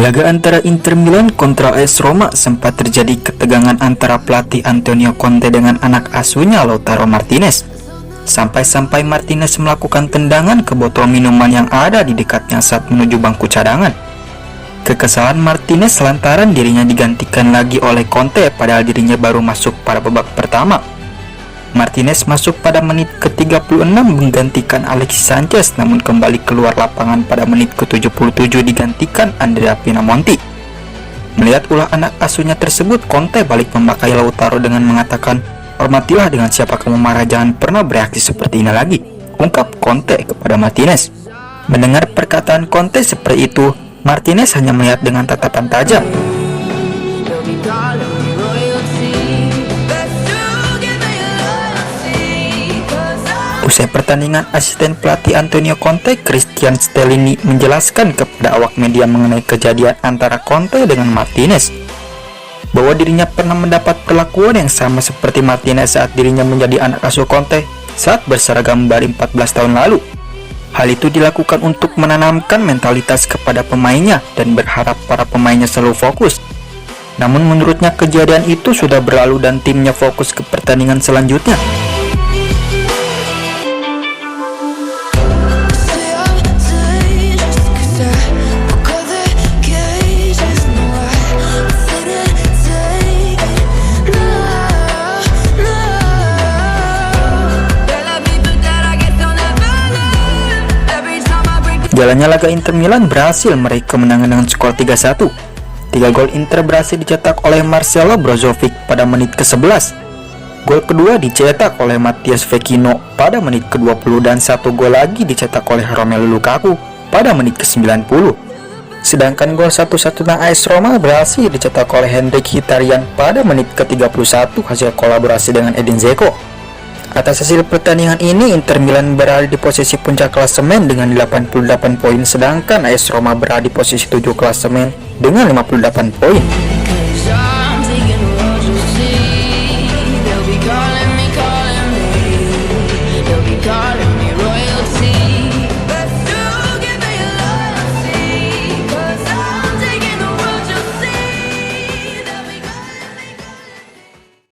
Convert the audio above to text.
Laga antara Inter Milan kontra AS Roma sempat terjadi ketegangan antara pelatih Antonio Conte dengan anak asuhnya Lautaro Martinez. Sampai-sampai Martinez melakukan tendangan ke botol minuman yang ada di dekatnya saat menuju bangku cadangan. Kekesalan Martinez lantaran dirinya digantikan lagi oleh Conte padahal dirinya baru masuk pada babak pertama. Martinez masuk pada menit ke-36 menggantikan Alexis Sanchez namun kembali keluar lapangan pada menit ke-77 digantikan Andrea Pinamonti. Melihat ulah anak asuhnya tersebut, Conte balik memakai Lautaro dengan mengatakan, Hormatilah dengan siapa kamu marah jangan pernah bereaksi seperti ini lagi, ungkap Conte kepada Martinez. Mendengar perkataan Conte seperti itu, Martinez hanya melihat dengan tatapan tajam. Usai pertandingan, asisten pelatih Antonio Conte, Christian Stellini, menjelaskan kepada awak media mengenai kejadian antara Conte dengan Martinez bahwa dirinya pernah mendapat perlakuan yang sama seperti Martinez saat dirinya menjadi anak asuh Conte saat berseragam Bari 14 tahun lalu. Hal itu dilakukan untuk menanamkan mentalitas kepada pemainnya dan berharap para pemainnya selalu fokus. Namun menurutnya kejadian itu sudah berlalu dan timnya fokus ke pertandingan selanjutnya. Jalannya laga Inter Milan berhasil meraih kemenangan dengan skor 3-1. Tiga gol Inter berhasil dicetak oleh Marcelo Brozovic pada menit ke-11. Gol kedua dicetak oleh Matias Vecino pada menit ke-20 dan satu gol lagi dicetak oleh Romelu Lukaku pada menit ke-90. Sedangkan gol satu-satunya AS Roma berhasil dicetak oleh Hendrik Hitarian pada menit ke-31 hasil kolaborasi dengan Edin Zeko. Atas hasil pertandingan ini, Inter Milan berada di posisi puncak klasemen dengan 88 poin, sedangkan AS Roma berada di posisi 7 klasemen dengan 58 poin.